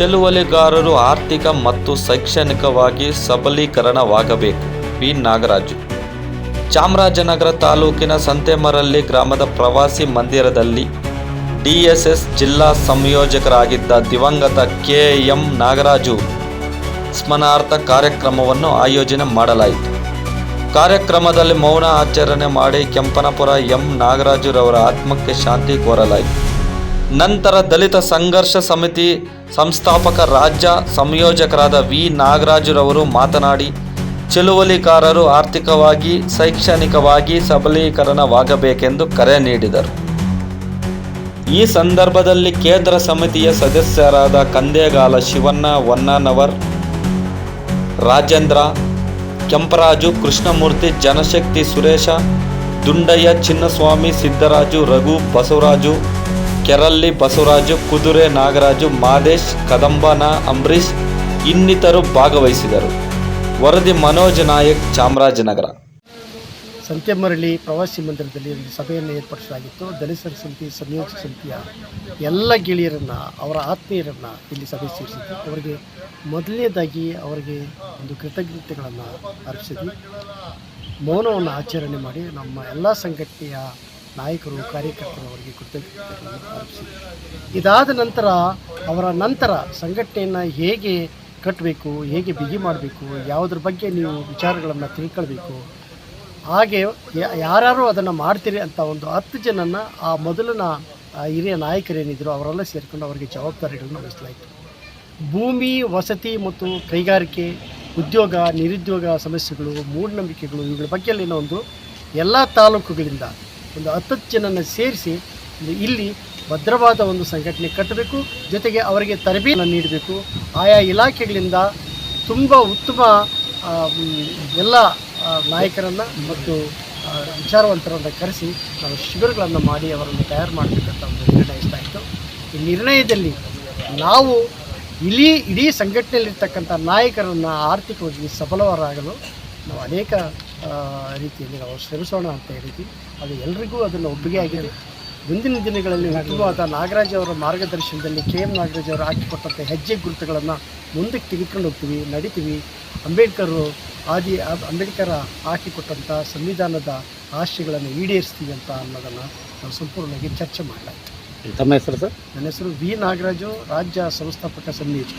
ಚೆಲುವಲಿಗಾರರು ಆರ್ಥಿಕ ಮತ್ತು ಶೈಕ್ಷಣಿಕವಾಗಿ ಸಬಲೀಕರಣವಾಗಬೇಕು. ಪಿ. ನಾಗರಾಜು. ಚಾಮರಾಜನಗರ ತಾಲೂಕಿನ ಸಂತೆಮರಳ್ಳಿ ಗ್ರಾಮದ ಪ್ರವಾಸಿ ಮಂದಿರದಲ್ಲಿ ಡಿಎಸ್ಎಸ್ ಜಿಲ್ಲಾ ಸಂಯೋಜಕರಾಗಿದ್ದ ದಿವಂಗತ ಕೆ. ಎಂ. ನಾಗರಾಜು ಸ್ಮರಣಾರ್ಥ ಕಾರ್ಯಕ್ರಮವನ್ನು ಆಯೋಜನೆ ಮಾಡಲಾಯಿತು. ಕಾರ್ಯಕ್ರಮದಲ್ಲಿ ಮೌನ ಆಚರಣೆ ಮಾಡಿ ಕೆಂಪನಪುರ ಎಂ. ನಾಗರಾಜುರವರ ಆತ್ಮಕ್ಕೆ ಶಾಂತಿ ಕೋರಲಾಯಿತು. ನಂತರ ದಲಿತ ಸಂಘರ್ಷ ಸಮಿತಿ ಸಂಸ್ಥಾಪಕ ರಾಜ್ಯ ಸಂಯೋಜಕರಾದ ವಿ. ನಾಗರಾಜುರವರು ಮಾತನಾಡಿ, ಚಳುವಳಿಕಾರರು ಆರ್ಥಿಕವಾಗಿ, ಶೈಕ್ಷಣಿಕವಾಗಿ ಸಬಲೀಕರಣವಾಗಬೇಕೆಂದು ಕರೆ ನೀಡಿದರು. ಈ ಸಂದರ್ಭದಲ್ಲಿ ಕೇಂದ್ರ ಸಮಿತಿಯ ಸದಸ್ಯರಾದ ಕಂದೇಗಾಲ ಶಿವಣ್ಣ ವನ್ನಾನವರ್ ರಾಜೇಂದ್ರ, ಕೆಂಪರಾಜು, ಕೃಷ್ಣಮೂರ್ತಿ, ಜನಶಕ್ತಿ ಸುರೇಶ, ದುಂಡಯ್ಯ, ಚಿನ್ನಸ್ವಾಮಿ, ಸಿದ್ದರಾಜು, ರಘು, ಬಸವರಾಜು ಕೆರಳ್ಳಿ, ಬಸವರಾಜು, ಕುದುರೆ, ನಾಗರಾಜು, ಮಾದೇಶ್, ಕದಂಬನ ಅಂಬರೀಶ್ ಇನ್ನಿತರು ಭಾಗವಹಿಸಿದರು. ವರದಿ ಮನೋಜ್ ನಾಯಕ್, ಚಾಮರಾಜನಗರ. ಸಂತೆಮರಳಿ ಪ್ರವಾಸಿ ಮಂದಿರದಲ್ಲಿ ಒಂದು ಸಭೆಯನ್ನು ಏರ್ಪಡಿಸಲಾಗಿತ್ತು. ದಲಿತರ ಸಮಿತಿ, ಸಂಯೋಜಕ ಸಮಿತಿಯ ಎಲ್ಲ ಗೆಳೆಯರನ್ನು, ಅವರ ಆತ್ಮೀಯರನ್ನು ಇಲ್ಲಿ ಸಭೆ ಸೇರಿಸಿದ್ವಿ. ಅವರಿಗೆ ಮೊದಲನೇದಾಗಿ ಅವರಿಗೆ ಒಂದು ಕೃತಜ್ಞತೆಗಳನ್ನು ಅರ್ಪಿಸಿದ್ವಿ. ಮೌನವನ್ನು ಆಚರಣೆ ಮಾಡಿ ನಮ್ಮ ಎಲ್ಲ ಸಂಘಟನೆಯ ನಾಯಕರು ಕಾರ್ಯಕರ್ತರು ಅವರಿಗೆ ಅರ್ಪಿಸಿದ್ವಿ ಇದಾದ ನಂತರ ಅವರ ನಂತರ ಸಂಘಟನೆಯನ್ನು ಹೇಗೆ ಕಟ್ಟಬೇಕು ಹೇಗೆ ಬಿಗಿ ಮಾಡಬೇಕು, ಯಾವುದ್ರ ಬಗ್ಗೆ ನೀವು ವಿಚಾರಗಳನ್ನು ತಿಳ್ಕೊಳ್ಬೇಕು, ಹಾಗೆ ಯಾರು ಅದನ್ನು ಮಾಡ್ತೀರಿ ಅಂತ ಒಂದು ಹತ್ತು ಜನನ ಆ ಮೊದಲಿನ ಹಿರಿಯ ನಾಯಕರೇನಿದ್ರು ಅವರೆಲ್ಲ ಸೇರಿಕೊಂಡು ಅವರಿಗೆ ಜವಾಬ್ದಾರಿಗಳನ್ನು ವಹಿಸಲಾಯಿತು. ಭೂಮಿ, ವಸತಿ ಮತ್ತು ಕೈಗಾರಿಕೆ, ಉದ್ಯೋಗ, ನಿರುದ್ಯೋಗ ಸಮಸ್ಯೆಗಳು, ಮೂಢನಂಬಿಕೆಗಳು ಇವುಗಳ ಬಗ್ಗೆ ಅಲ್ಲಿನ ಒಂದು ಎಲ್ಲ ತಾಲೂಕುಗಳಿಂದ ಒಂದು ಹತ್ತತ್ತು ಸೇರಿಸಿ ಇಲ್ಲಿ ಭದ್ರವಾದ ಒಂದು ಸಂಘಟನೆ ಕಟ್ಟಬೇಕು, ಜೊತೆಗೆ ಅವರಿಗೆ ತರಬೇತಿಯನ್ನು ನೀಡಬೇಕು. ಆಯಾ ಇಲಾಖೆಗಳಿಂದ ತುಂಬ ಉತ್ತಮ ಎಲ್ಲ ನಾಯಕರನ್ನು ಮತ್ತು ವಿಚಾರವಂತರನ್ನು ಕರೆಸಿ ನಾವು ಶಿಬಿರಗಳನ್ನು ಮಾಡಿ ಅವರನ್ನು ತಯಾರು ಮಾಡಬೇಕಂತ ಒಂದು ನಿರ್ಣಯ ಇಷ್ಟ ಆಯಿತು ಈ ನಿರ್ಣಯದಲ್ಲಿ ನಾವು ಇಡೀ ಇಡೀ ಸಂಘಟನೆಯಲ್ಲಿರ್ತಕ್ಕಂಥ ನಾಯಕರನ್ನು ಆರ್ಥಿಕವಾಗಿ ಸಫಲವರಾಗಲು ನಾವು ಅನೇಕ ರೀತಿಯಲ್ಲಿ ನಾವು ಶ್ರಮಿಸೋಣ ಅಂತ ಹೇಳಿದ್ವಿ ಅದು ಎಲ್ರಿಗೂ ಅದನ್ನು ಒಪ್ಪಿಗೆ ಆಗಿದೆ. ಮುಂದಿನ ದಿನಗಳಲ್ಲಿ ಅದ ನಾಗರಾಜ್ ಅವರ ಮಾರ್ಗದರ್ಶನದಲ್ಲಿ ಕೆ ಎಂ ನಾಗರಾಜ್ ಅವರು ಹಾಕಿಕೊಟ್ಟಂಥ ಹೆಜ್ಜೆ ಗುರುತುಗಳನ್ನು ಮುಂದಕ್ಕೆ ತೆಗೆದುಕೊಂಡು ಹೋಗ್ತೀವಿ ನಡಿತೀವಿ. ಅಂಬೇಡ್ಕರ್ ಆದಿ ಅಂಬೇಡ್ಕರ ಅಂಬೇಡ್ಕರ್ ಹಾಕಿಕೊಟ್ಟಂಥ ಸಂವಿಧಾನದ ಆಶಯಗಳನ್ನು ಈಡೇರಿಸ್ತೀವಿ ಅಂತ ಅನ್ನೋದನ್ನು ನಾವು ಸಂಪೂರ್ಣವಾಗಿ ಚರ್ಚೆ ಮಾಡಲಾಯಿತು ತಮ್ಮ ಹೆಸರು ಸರ್? ನನ್ನ ಹೆಸರು ವಿ ನಾಗರಾಜು ರಾಜ್ಯ ಸಂಸ್ಥಾಪಕ ಸಂಯೋಜಕ